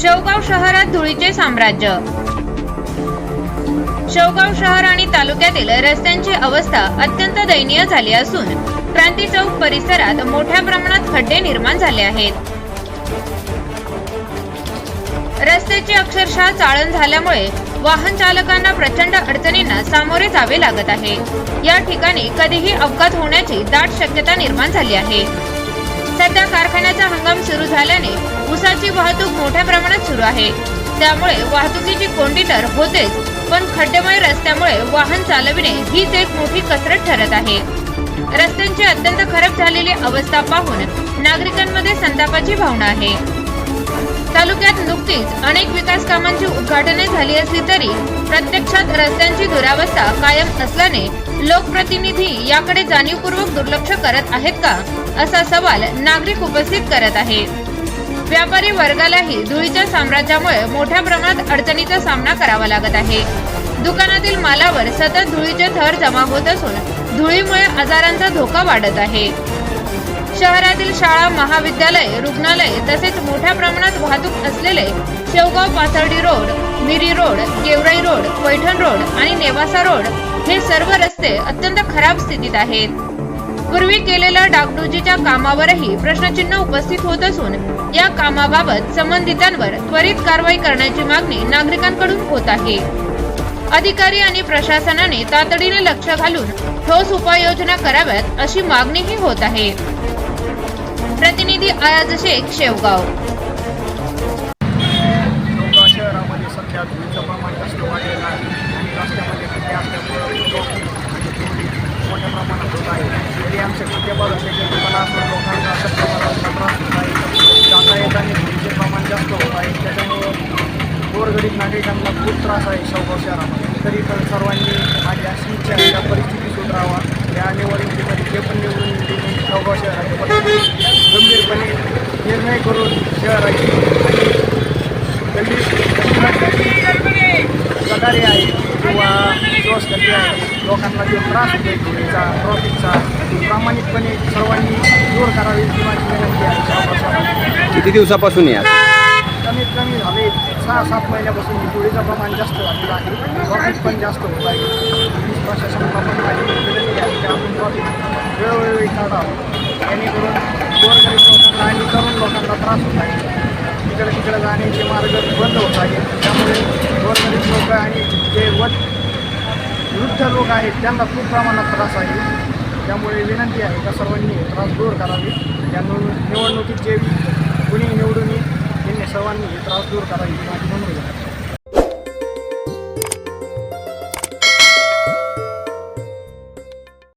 शेवगाव शहरात धुळीचे साम्राज्य. शेवगाव शहर आणि तालुक्यातील रस्त्यांची अवस्था अत्यंत दयनीय झाली असून क्रांती चौक परिसरात मोठ्या प्रमाणात खड्डे निर्माण झाले आहेत. रस्त्याची अक्षरशः चाळण झाल्यामुळे वाहन चालकांना प्रचंड अडचणींना सामोरे जावे लागत आहे. या ठिकाणी कधीही अपघात होण्याची दाट शक्यता निर्माण झाली आहे. सध्या कारखान्याचा हंगाम सुरू झाल्याने ऊसाची वाहतूक मोठ्या प्रमाणात सुरू आहे. त्यामुळे वाहतुकीची कोंडी तर होतेच पण खड्डेमय रस्त्यामुळे वाहन चालविणे हीच एक मोठी कसरत ठरत आहे. रस्त्यांची अत्यंत खराब झालेली अवस्था पाहून नागरिकांमध्ये संतापाची भावना आहे. तालुक्यात नुकतीच अनेक विकास कामांची उद्घाटने झाली असली तरी प्रत्यक्षात रस्त्यांची दुरावस्था कायम असल्याने लोकप्रतिनिधी याकडे जाणीवपूर्वक दुर्लक्ष करत आहेत का? असा सवाल नागरिक उपस्थित करत आहे. व्यापारी वर्गालाही धुळीच्या साम्राज्यामुळे मोठ्या प्रमाणात अडचणीचा सामना करावा लागत आहे. दुकानातील मालावर सतत धुळीचे थर जमा होत असून धुळीमुळे आजारांचा धोका वाढत आहे. शहरातील शाळा महाविद्यालय रुग्णालय तसेच मोठ्या प्रमाणात वाहतूक असलेले Shevgaon Pathardi road Miri road Gevrai road Paithan road आणि नेवासा रोड हे सर्व रस्ते अत्यंत खराब स्थितीत आहेत. पूर्वी केलेल्या डागडुजीच्या कामावरही प्रश्नचिन्ह उपस्थित होत असून या कामाबाबत संबंधितांवर त्वरित कारवाई करण्याची मागणी नागरिकांकडून होत आहे. अधिकारी आणि प्रशासनाने तातडीने लक्ष घालून ठोस उपाययोजना कराव्यात अशी मागणीही होत आहे. प्रतिनिधी आयाज शेख शेवगाव. शहरामध्ये सध्या धुळीचं प्रमाण जास्त वाढलेलं आहे. आणि रस्त्यामध्ये जास्त प्रमाणात त्रास होत आहे जाता येताना धुळीचे प्रमाण जास्त होत आहे त्याच्यामुळं गोरगरीब नागरिकांना खूप त्रास आहे शेवगाव शहरामध्ये तरी पण सर्वांनी माझी अशी इच्छा आहे त्या परिस्थिती सुधारावा या निवडणुकीमध्ये जे पण निवडून येतील शेवगाव शहराचे प्रतिनिधी गंभीरपणे निर्णय करून शहराची गंभीर गटारे आहे. किंवा दिवसगती आहे लोकांना जो त्रास होतो धुळीचा ट्रॉफिकचा प्रामाणिकपणे सर्वांनी दूर करावी ही माझी विनंती आहे शासनाला. किती दिवसापासून या कमीत कमी झाले सहा सात महिन्यापासून ही धुळीचं प्रमाण जास्त झालेलं आहे ट्रॉफिक पण जास्त होत आहे पोलीस प्रशासनाला पण माझी विनंती आहे की आपण ट्रॉफिक वेळोवेळी काढावं जेणेकरून गोरगरीब लोकांना आणि तरुण लोकांना त्रास होत आहे तिकडे तिकडे जाण्याचे मार्ग बंद होत आहेत त्यामुळे गोरगरीब लोक आणि जे वृद्ध लोक आहेत त्यांना खूप प्रमाणात त्रास आहे. त्यामुळे विनंती आहे का सर्वांनी हे त्रास दूर करावी. या निवडणुकीत जे कुणी निवडून येईल त्यांनी सर्वांनी त्रास दूर करावी. माझी मनोरंजन